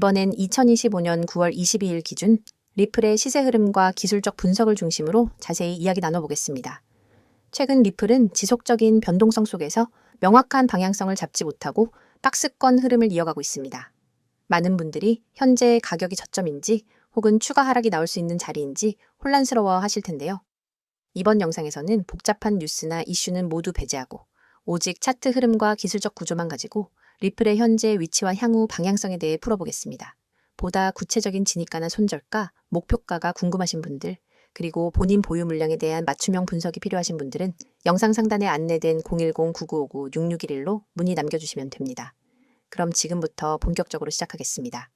이번엔 2025년 9월 22일 기준 리플의 시세 흐름과 기술적 분석을 중심으로 자세히 이야기 나눠보겠습니다. 최근 리플은 지속적인 변동성 속에서 명확한 방향성을 잡지 못하고 박스권 흐름을 이어가고 있습니다. 많은 분들이 현재 가격이 저점인지 혹은 추가 하락이 나올 수 있는 자리인지 혼란스러워 하실 텐데요. 이번 영상에서는 복잡한 뉴스나 이슈는 모두 배제하고 오직 차트 흐름과 기술적 구조만 가지고 리플의 현재 위치와 향후 방향성에 대해 풀어보겠습니다. 보다 구체적인 진입가나 손절가, 목표가가 궁금하신 분들, 그리고 본인 보유 물량에 대한 맞춤형 분석이 필요하신 분들은 영상 상단에 안내된 010-9959-6611로 문의 남겨주시면 됩니다. 그럼 지금부터 본격적으로 시작하겠습니다.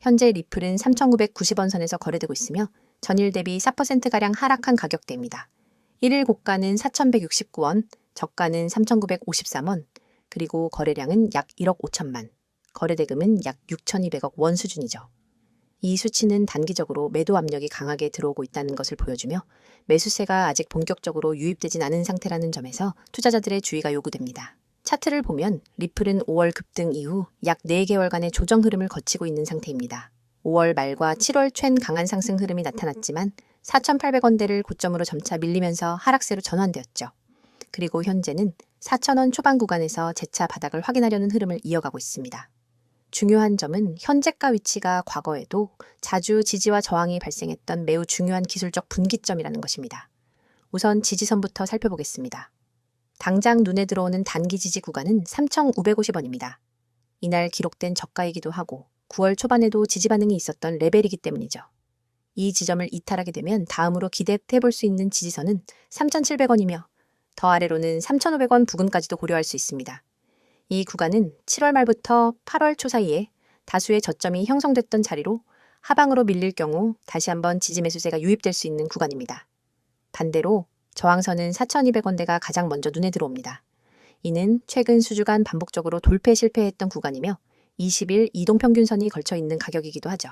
현재 리플은 3,990원 선에서 거래되고 있으며 전일 대비 4%가량 하락한 가격대입니다. 1일 고가는 4,169원, 저가는 3,953원, 그리고 거래량은 약 1억 5천만, 거래대금은 약 6,200억 원 수준이죠. 이 수치는 단기적으로 매도 압력이 강하게 들어오고 있다는 것을 보여주며 매수세가 아직 본격적으로 유입되진 않은 상태라는 점에서 투자자들의 주의가 요구됩니다. 차트를 보면 리플은 5월 급등 이후 약 4개월간의 조정 흐름을 거치고 있는 상태입니다. 5월 말과 7월 챈 강한 상승 흐름이 나타났지만 4,800원대를 고점으로 점차 밀리면서 하락세로 전환되었죠. 그리고 현재는 4,000원 초반 구간에서 재차 바닥을 확인하려는 흐름을 이어가고 있습니다. 중요한 점은 현재가 위치가 과거에도 자주 지지와 저항이 발생했던 매우 중요한 기술적 분기점이라는 것입니다. 우선 지지선부터 살펴보겠습니다. 당장 눈에 들어오는 단기 지지 구간은 3,550원입니다. 이날 기록된 저가이기도 하고 9월 초반에도 지지 반응이 있었던 레벨이기 때문이죠. 이 지점을 이탈하게 되면 다음으로 기대해 볼 수 있는 지지선은 3,700원이며 더 아래로는 3,500원 부근까지도 고려할 수 있습니다. 이 구간은 7월 말부터 8월 초 사이에 다수의 저점이 형성됐던 자리로 하방으로 밀릴 경우 다시 한번 지지 매수세가 유입될 수 있는 구간입니다. 반대로 저항선은 4,200원대가 가장 먼저 눈에 들어옵니다. 이는 최근 수주간 반복적으로 돌패 실패했던 구간이며 20일 이동평균선이 걸쳐 있는 가격이기도 하죠.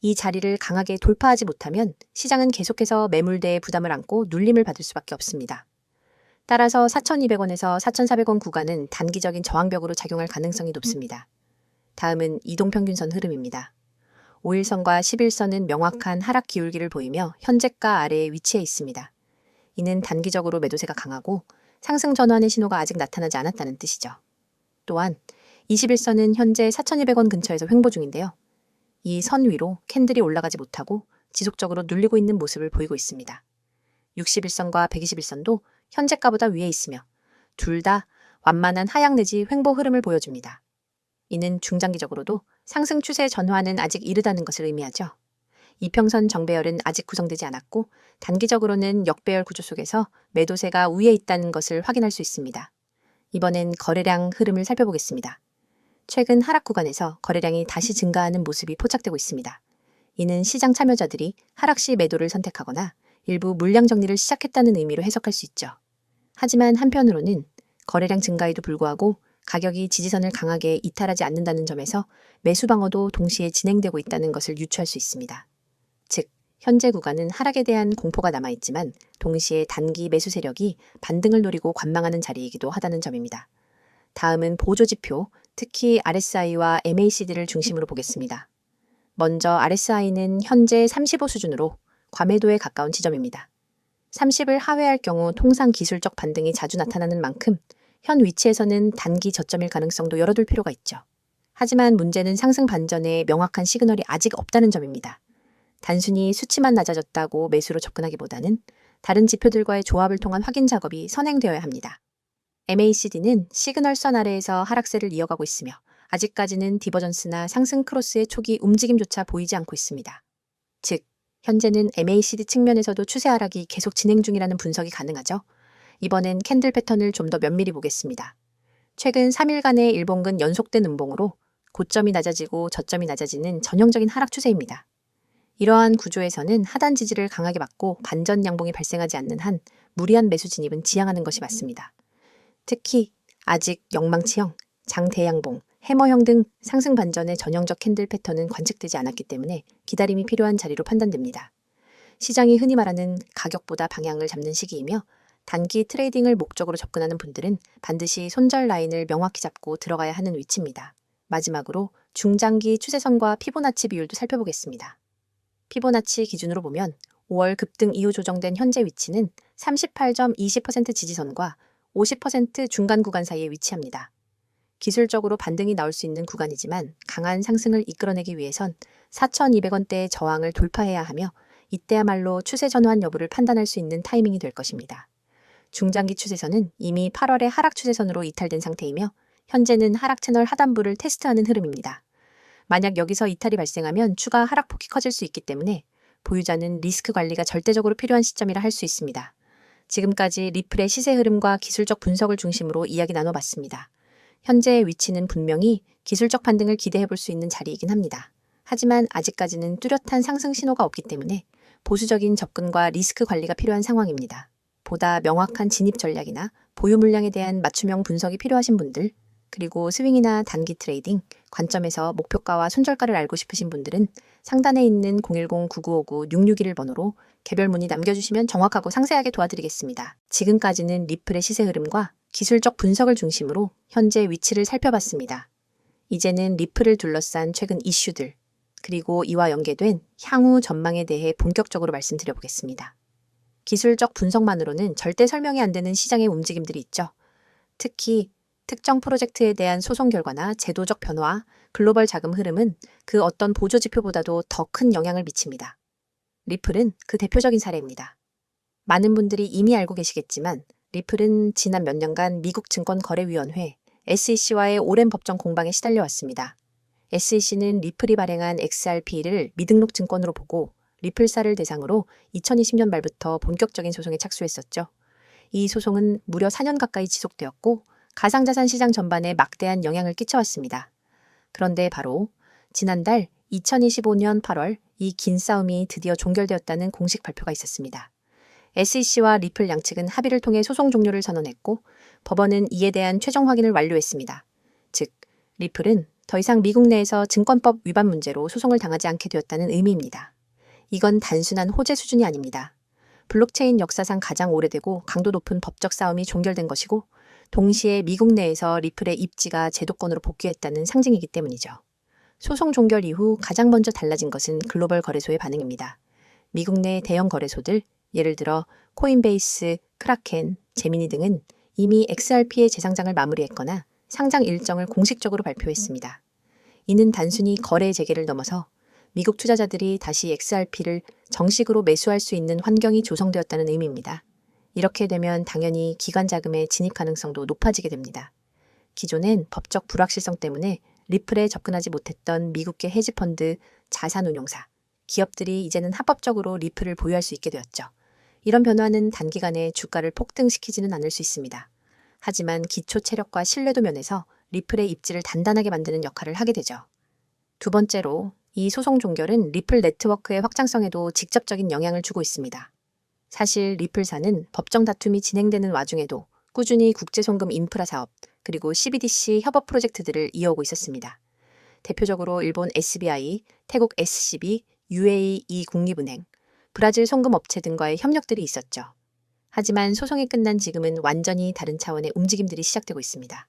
이 자리를 강하게 돌파하지 못하면 시장은 계속해서 매물대의 부담을 안고 눌림을 받을 수밖에 없습니다. 따라서 4,200원에서 4,400원 구간은 단기적인 저항벽으로 작용할 가능성이 높습니다. 다음은 이동평균선 흐름입니다. 5일선과 11선은 명확한 하락 기울기를 보이며 현재가 아래에 위치해 있습니다. 이는 단기적으로 매도세가 강하고 상승 전환의 신호가 아직 나타나지 않았다는 뜻이죠. 또한 21선은 현재 4,200원 근처에서 횡보 중인데요. 이 선 위로 캔들이 올라가지 못하고 지속적으로 눌리고 있는 모습을 보이고 있습니다. 61선과 121선도 현재가보다 위에 있으며 둘 다 완만한 하향 내지 횡보 흐름을 보여줍니다. 이는 중장기적으로도 상승 추세 전환은 아직 이르다는 것을 의미하죠. 이평선 정배열은 아직 구성되지 않았고 단기적으로는 역배열 구조 속에서 매도세가 위에 있다는 것을 확인할 수 있습니다. 이번엔 거래량 흐름을 살펴보겠습니다. 최근 하락 구간에서 거래량이 다시 증가하는 모습이 포착되고 있습니다. 이는 시장 참여자들이 하락 시 매도를 선택하거나 일부 물량 정리를 시작했다는 의미로 해석할 수 있죠. 하지만 한편으로는 거래량 증가에도 불구하고 가격이 지지선을 강하게 이탈하지 않는다는 점에서 매수 방어도 동시에 진행되고 있다는 것을 유추할 수 있습니다. 즉, 현재 구간은 하락에 대한 공포가 남아있지만 동시에 단기 매수 세력이 반등을 노리고 관망하는 자리이기도 하다는 점입니다. 다음은 보조 지표, 특히 RSI와 MACD를 중심으로 보겠습니다. 먼저 RSI는 현재 35 수준으로 과매도에 가까운 지점입니다. 30을 하회할 경우 통상 기술적 반등이 자주 나타나는 만큼 현 위치에서는 단기 저점일 가능성도 열어둘 필요가 있죠. 하지만 문제는 상승 반전에 명확한 시그널이 아직 없다는 점입니다. 단순히 수치만 낮아졌다고 매수로 접근하기보다는 다른 지표들과의 조합을 통한 확인 작업이 선행되어야 합니다. MACD는 시그널선 아래에서 하락세를 이어가고 있으며 아직까지는 디버전스나 상승 크로스의 초기 움직임조차 보이지 않고 있습니다. 즉, 현재는 MACD 측면에서도 추세 하락이 계속 진행 중이라는 분석이 가능하죠. 이번엔 캔들 패턴을 좀 더 면밀히 보겠습니다. 최근 3일간의 일봉근 연속된 음봉으로 고점이 낮아지고 저점이 낮아지는 전형적인 하락 추세입니다. 이러한 구조에서는 하단 지지를 강하게 받고 반전 양봉이 발생하지 않는 한 무리한 매수 진입은 지양하는 것이 맞습니다. 특히 아직 영망치형, 장대양봉, 해머형 등 상승 반전의 전형적 캔들 패턴은 관측되지 않았기 때문에 기다림이 필요한 자리로 판단됩니다. 시장이 흔히 말하는 가격보다 방향을 잡는 시기이며 단기 트레이딩을 목적으로 접근하는 분들은 반드시 손절 라인을 명확히 잡고 들어가야 하는 위치입니다. 마지막으로 중장기 추세선과 피보나치 비율도 살펴보겠습니다. 피보나치 기준으로 보면 5월 급등 이후 조정된 현재 위치는 38.20% 지지선과 50% 중간 구간 사이에 위치합니다. 기술적으로 반등이 나올 수 있는 구간이지만 강한 상승을 이끌어내기 위해선 4,200원대의 저항을 돌파해야 하며 이때야말로 추세 전환 여부를 판단할 수 있는 타이밍이 될 것입니다. 중장기 추세선은 이미 8월에 하락 추세선으로 이탈된 상태이며 현재는 하락 채널 하단부를 테스트하는 흐름입니다. 만약 여기서 이탈이 발생하면 추가 하락폭이 커질 수 있기 때문에 보유자는 리스크 관리가 절대적으로 필요한 시점이라 할 수 있습니다. 지금까지 리플의 시세 흐름과 기술적 분석을 중심으로 이야기 나눠봤습니다. 현재의 위치는 분명히 기술적 반등을 기대해 볼 수 있는 자리이긴 합니다. 하지만 아직까지는 뚜렷한 상승 신호가 없기 때문에 보수적인 접근과 리스크 관리가 필요한 상황입니다. 보다 명확한 진입 전략이나 보유 물량에 대한 맞춤형 분석이 필요하신 분들, 그리고 스윙이나 단기 트레이딩, 관점에서 목표가와 손절가를 알고 싶으신 분들은 상단에 있는 010-9959-661 번호로 개별 문의 남겨주시면 정확하고 상세하게 도와드리겠습니다. 지금까지는 리플의 시세 흐름과 기술적 분석을 중심으로 현재 위치를 살펴봤습니다. 이제는 리플을 둘러싼 최근 이슈들, 그리고 이와 연계된 향후 전망에 대해 본격적으로 말씀드려 보겠습니다. 기술적 분석만으로는 절대 설명이 안 되는 시장의 움직임들이 있죠. 특히 특정 프로젝트에 대한 소송 결과나 제도적 변화, 글로벌 자금 흐름은 그 어떤 보조 지표보다도 더 큰 영향을 미칩니다. 리플은 그 대표적인 사례입니다. 많은 분들이 이미 알고 계시겠지만 리플은 지난 몇 년간 미국 증권거래위원회 SEC와의 오랜 법정 공방에 시달려 왔습니다. SEC는 리플이 발행한 XRP를 미등록 증권으로 보고 리플사를 대상으로 2020년 말부터 본격적인 소송에 착수했었죠. 이 소송은 무려 4년 가까이 지속되었고 가상자산 시장 전반에 막대한 영향을 끼쳐왔습니다. 그런데 바로 지난달 2025년 8월 이 긴 싸움이 드디어 종결되었다는 공식 발표가 있었습니다. SEC와 리플 양측은 합의를 통해 소송 종료를 선언했고 법원은 이에 대한 최종 확인을 완료했습니다. 즉, 리플은 더 이상 미국 내에서 증권법 위반 문제로 소송을 당하지 않게 되었다는 의미입니다. 이건 단순한 호재 수준이 아닙니다. 블록체인 역사상 가장 오래되고 강도 높은 법적 싸움이 종결된 것이고 동시에 미국 내에서 리플의 입지가 제도권으로 복귀했다는 상징이기 때문이죠. 소송 종결 이후 가장 먼저 달라진 것은 글로벌 거래소의 반응입니다. 미국 내 대형 거래소들, 예를 들어 코인베이스, 크라켄, 제미니 등은 이미 XRP의 재상장을 마무리했거나 상장 일정을 공식적으로 발표했습니다. 이는 단순히 거래 재개를 넘어서 미국 투자자들이 다시 XRP를 정식으로 매수할 수 있는 환경이 조성되었다는 의미입니다. 이렇게 되면 당연히 기관 자금의 진입 가능성도 높아지게 됩니다. 기존엔 법적 불확실성 때문에 리플에 접근하지 못했던 미국계 헤지펀드, 자산운용사, 기업들이 이제는 합법적으로 리플을 보유할 수 있게 되었죠. 이런 변화는 단기간에 주가를 폭등시키지는 않을 수 있습니다. 하지만 기초 체력과 신뢰도 면에서 리플의 입지를 단단하게 만드는 역할을 하게 되죠. 두 번째로 이 소송 종결은 리플 네트워크의 확장성에도 직접적인 영향을 주고 있습니다. 사실 리플사는 법정 다툼이 진행되는 와중에도 꾸준히 국제송금 인프라 사업, 그리고 CBDC 협업 프로젝트들을 이어오고 있었습니다. 대표적으로 일본 SBI, 태국 SCB, UAE 국립은행, 브라질 송금 업체 등과의 협력들이 있었죠. 하지만 소송이 끝난 지금은 완전히 다른 차원의 움직임들이 시작되고 있습니다.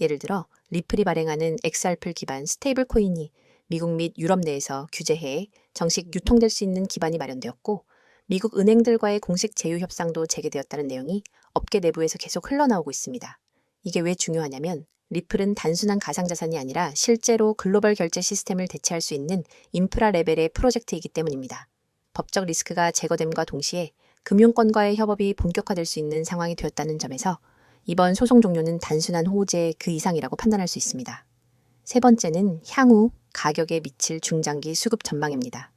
예를 들어 리플이 발행하는 XRP 기반 스테이블 코인이 미국 및 유럽 내에서 규제해에 정식 유통될 수 있는 기반이 마련되었고 미국 은행들과의 공식 제휴 협상도 재개되었다는 내용이 업계 내부에서 계속 흘러나오고 있습니다. 이게 왜 중요하냐면 리플은 단순한 가상자산이 아니라 실제로 글로벌 결제 시스템을 대체할 수 있는 인프라 레벨의 프로젝트이기 때문입니다. 법적 리스크가 제거됨과 동시에 금융권과의 협업이 본격화될 수 있는 상황이 되었다는 점에서 이번 소송 종료는 단순한 호재 그 이상이라고 판단할 수 있습니다. 세 번째는 향후 가격에 미칠 중장기 수급 전망입니다.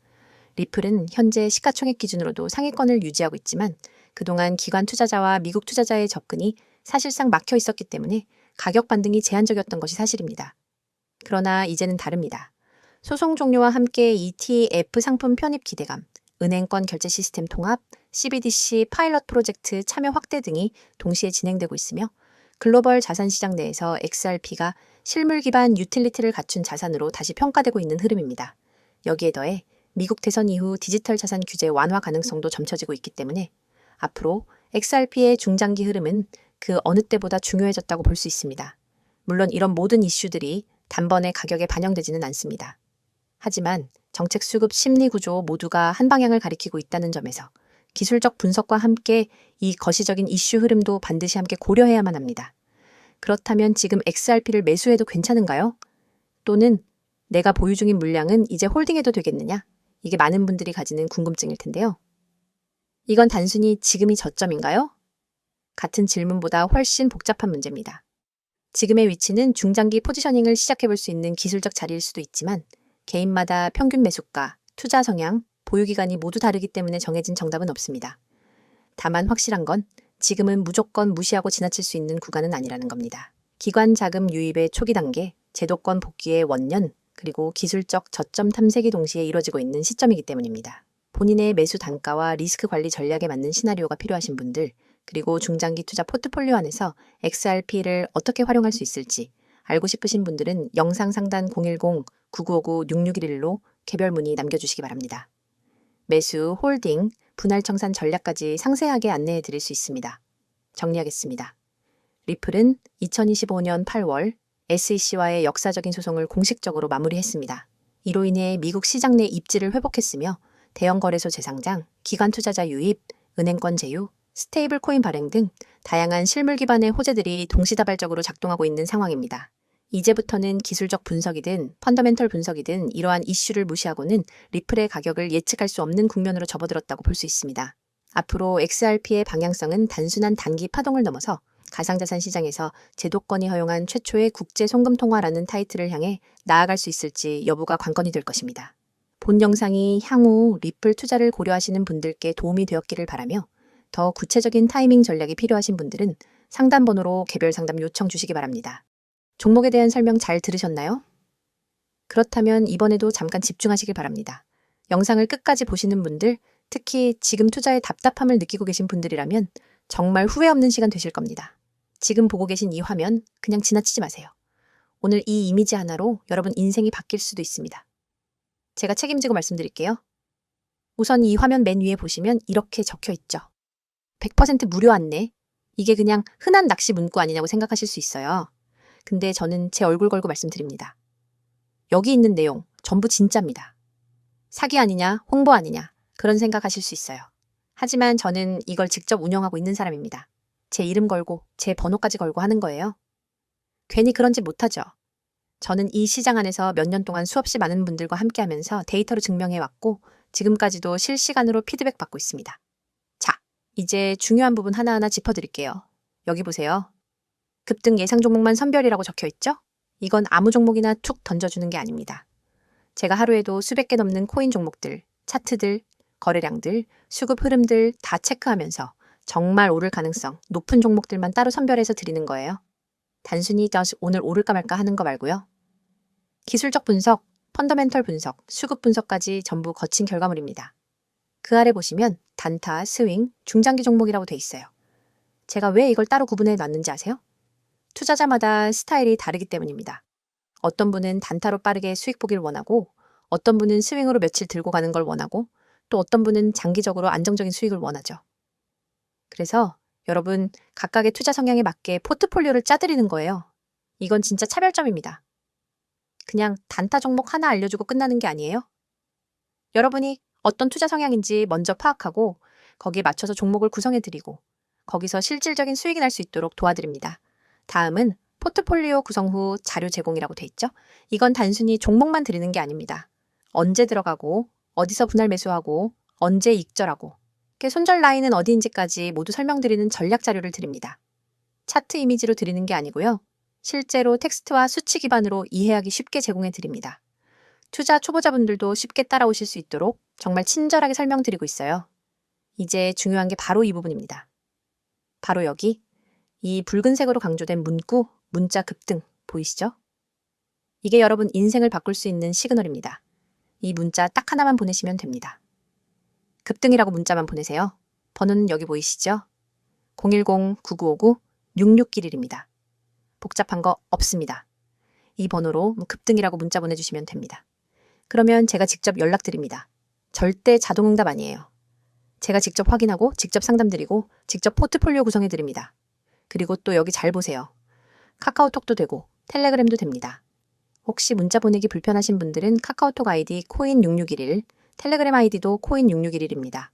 리플은 현재 시가총액 기준으로도 상위권을 유지하고 있지만 그동안 기관 투자자와 미국 투자자의 접근이 사실상 막혀 있었기 때문에 가격 반등이 제한적이었던 것이 사실입니다. 그러나 이제는 다릅니다. 소송 종료와 함께 ETF 상품 편입 기대감, 은행권 결제 시스템 통합, CBDC 파일럿 프로젝트 참여 확대 등이 동시에 진행되고 있으며 글로벌 자산 시장 내에서 XRP가 실물 기반 유틸리티를 갖춘 자산으로 다시 평가되고 있는 흐름입니다. 여기에 더해 미국 대선 이후 디지털 자산 규제 완화 가능성도 점쳐지고 있기 때문에 앞으로 XRP의 중장기 흐름은 그 어느 때보다 중요해졌다고 볼 수 있습니다. 물론 이런 모든 이슈들이 단번에 가격에 반영되지는 않습니다. 하지만 정책 수급 심리 구조 모두가 한 방향을 가리키고 있다는 점에서 기술적 분석과 함께 이 거시적인 이슈 흐름도 반드시 함께 고려해야만 합니다. 그렇다면 지금 XRP를 매수해도 괜찮은가요? 또는 내가 보유 중인 물량은 이제 홀딩해도 되겠느냐? 이게 많은 분들이 가지는 궁금증일 텐데요. 이건 단순히 지금이 저점인가요? 같은 질문보다 훨씬 복잡한 문제입니다. 지금의 위치는 중장기 포지셔닝을 시작해 볼 수 있는 기술적 자리일 수도 있지만 개인마다 평균 매수가, 투자 성향, 보유 기간이 모두 다르기 때문에 정해진 정답은 없습니다. 다만 확실한 건 지금은 무조건 무시하고 지나칠 수 있는 구간은 아니라는 겁니다. 기관 자금 유입의 초기 단계, 제도권 복귀의 원년, 그리고 기술적 저점 탐색이 동시에 이뤄지고 있는 시점이기 때문입니다. 본인의 매수 단가와 리스크 관리 전략에 맞는 시나리오가 필요하신 분들, 그리고 중장기 투자 포트폴리오 안에서 XRP를 어떻게 활용할 수 있을지 알고 싶으신 분들은 영상 상단 010-9959-6611로 개별 문의 남겨주시기 바랍니다. 매수, 홀딩, 분할 청산 전략까지 상세하게 안내해 드릴 수 있습니다. 정리하겠습니다. 리플은 2025년 8월 SEC와의 역사적인 소송을 공식적으로 마무리했습니다. 이로 인해 미국 시장 내 입지를 회복했으며 대형 거래소 재상장, 기관 투자자 유입, 은행권 제휴, 스테이블 코인 발행 등 다양한 실물 기반의 호재들이 동시다발적으로 작동하고 있는 상황입니다. 이제부터는 기술적 분석이든 펀더멘털 분석이든 이러한 이슈를 무시하고는 리플의 가격을 예측할 수 없는 국면으로 접어들었다고 볼 수 있습니다. 앞으로 XRP의 방향성은 단순한 단기 파동을 넘어서 가상자산 시장에서 제도권이 허용한 최초의 국제 송금 통화라는 타이틀을 향해 나아갈 수 있을지 여부가 관건이 될 것입니다. 본 영상이 향후 리플 투자를 고려하시는 분들께 도움이 되었기를 바라며 더 구체적인 타이밍 전략이 필요하신 분들은 상담 번호로 개별 상담 요청 주시기 바랍니다. 종목에 대한 설명 잘 들으셨나요? 그렇다면 이번에도 잠깐 집중하시길 바랍니다. 영상을 끝까지 보시는 분들, 특히 지금 투자에 답답함을 느끼고 계신 분들이라면 정말 후회 없는 시간 되실 겁니다. 지금 보고 계신 이 화면 그냥 지나치지 마세요. 오늘 이 이미지 하나로 여러분 인생이 바뀔 수도 있습니다. 제가 책임지고 말씀드릴게요. 우선 이 화면 맨 위에 보시면 이렇게 적혀 있죠. 100% 무료 안내. 이게 그냥 흔한 낚시 문구 아니냐고 생각하실 수 있어요. 근데 저는 제 얼굴 걸고 말씀드립니다. 여기 있는 내용 전부 진짜입니다. 사기 아니냐, 홍보 아니냐, 그런 생각하실 수 있어요. 하지만 저는 이걸 직접 운영하고 있는 사람입니다. 제 이름 걸고 제 번호까지 걸고 하는 거예요. 괜히 그런 짓 못하죠. 저는 이 시장 안에서 몇 년 동안 수없이 많은 분들과 함께 하면서 데이터로 증명해 왔고 지금까지도 실시간으로 피드백 받고 있습니다. 자, 이제 중요한 부분 하나하나 짚어드릴게요. 여기 보세요. 급등 예상 종목만 선별이라고 적혀 있죠? 이건 아무 종목이나 툭 던져주는 게 아닙니다. 제가 하루에도 수백 개 넘는 코인 종목들, 차트들, 거래량들, 수급 흐름들 다 체크하면서 정말 오를 가능성 높은 종목들만 따로 선별해서 드리는 거예요. 단순히 오늘 오를까 말까 하는 거 말고요. 기술적 분석, 펀더멘털 분석, 수급 분석까지 전부 거친 결과물입니다. 그 아래 보시면 단타, 스윙, 중장기 종목이라고 돼 있어요. 제가 왜 이걸 따로 구분해 놨는지 아세요? 투자자마다 스타일이 다르기 때문입니다. 어떤 분은 단타로 빠르게 수익 보기를 원하고, 어떤 분은 스윙으로 며칠 들고 가는 걸 원하고, 또 어떤 분은 장기적으로 안정적인 수익을 원하죠. 그래서 여러분 각각의 투자 성향에 맞게 포트폴리오를 짜드리는 거예요. 이건 진짜 차별점입니다. 그냥 단타 종목 하나 알려주고 끝나는 게 아니에요. 여러분이 어떤 투자 성향인지 먼저 파악하고 거기에 맞춰서 종목을 구성해드리고 거기서 실질적인 수익이 날 수 있도록 도와드립니다. 다음은 포트폴리오 구성 후 자료 제공이라고 돼 있죠. 이건 단순히 종목만 드리는 게 아닙니다. 언제 들어가고 어디서 분할 매수하고 언제 익절하고 손절 라인은 어디인지까지 모두 설명드리는 전략 자료를 드립니다. 차트 이미지로 드리는 게 아니고요. 실제로 텍스트와 수치 기반으로 이해하기 쉽게 제공해 드립니다. 투자 초보자분들도 쉽게 따라오실 수 있도록 정말 친절하게 설명드리고 있어요. 이제 중요한 게 바로 이 부분입니다. 바로 여기 이 붉은색으로 강조된 문구, 문자 급등 보이시죠? 이게 여러분 인생을 바꿀 수 있는 시그널입니다. 이 문자 딱 하나만 보내시면 됩니다. 급등이라고 문자만 보내세요. 번호는 여기 보이시죠? 010-9959-6691입니다. 복잡한 거 없습니다. 이 번호로 뭐 급등이라고 문자 보내주시면 됩니다. 그러면 제가 직접 연락드립니다. 절대 자동응답 아니에요. 제가 직접 확인하고 직접 상담드리고 직접 포트폴리오 구성해드립니다. 그리고 또 여기 잘 보세요. 카카오톡도 되고 텔레그램도 됩니다. 혹시 문자 보내기 불편하신 분들은 카카오톡 아이디 코인6611, 텔레그램 아이디도 코인6611입니다.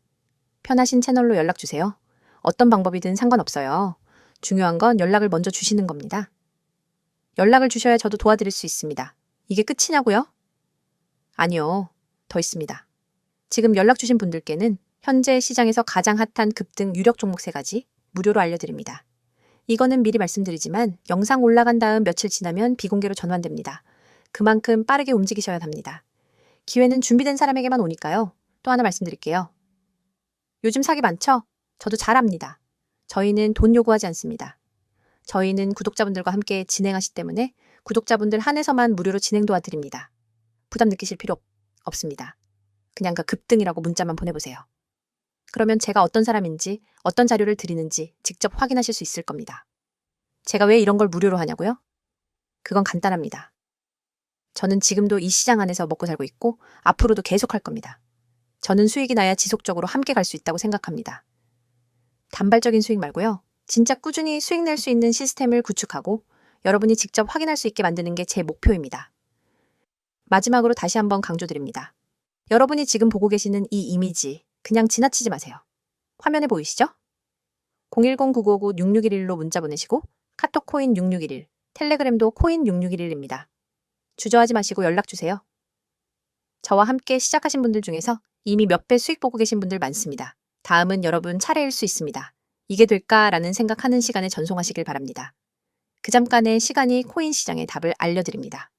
편하신 채널로 연락 주세요. 어떤 방법이든 상관없어요. 중요한 건 연락을 먼저 주시는 겁니다. 연락을 주셔야 저도 도와드릴 수 있습니다. 이게 끝이냐고요? 아니요. 더 있습니다. 지금 연락 주신 분들께는 현재 시장에서 가장 핫한 급등 유력 종목 세가지 무료로 알려드립니다. 이거는 미리 말씀드리지만 영상 올라간 다음 며칠 지나면 비공개로 전환됩니다. 그만큼 빠르게 움직이셔야 합니다. 기회는 준비된 사람에게만 오니까요. 또 하나 말씀드릴게요. 요즘 사기 많죠? 저도 잘 압니다. 저희는 돈 요구하지 않습니다. 저희는 구독자분들과 함께 진행하시 때문에 구독자분들 한해서만 무료로 진행 도와드립니다. 부담 느끼실 필요 없- 없습니다. 그냥 그 급등이라고 문자만 보내보세요. 그러면 제가 어떤 사람인지, 어떤 자료를 드리는지 직접 확인하실 수 있을 겁니다. 제가 왜 이런 걸 무료로 하냐고요? 그건 간단합니다. 저는 지금도 이 시장 안에서 먹고 살고 있고 앞으로도 계속 할 겁니다. 저는 수익이 나야 지속적으로 함께 갈 수 있다고 생각합니다. 단발적인 수익 말고요. 진짜 꾸준히 수익 낼 수 있는 시스템을 구축하고 여러분이 직접 확인할 수 있게 만드는 게 제 목표입니다. 마지막으로 다시 한번 강조드립니다. 여러분이 지금 보고 계시는 이 이미지 그냥 지나치지 마세요. 화면에 보이시죠? 010-9959-6611로 문자 보내시고 카톡 코인 6611, 텔레그램도 코인 6611입니다. 주저하지 마시고 연락 주세요. 저와 함께 시작하신 분들 중에서 이미 몇 배 수익 보고 계신 분들 많습니다. 다음은 여러분 차례일 수 있습니다. 이게 될까라는 생각하는 시간에 전송하시길 바랍니다. 그 잠깐의 시간이 코인 시장의 답을 알려드립니다.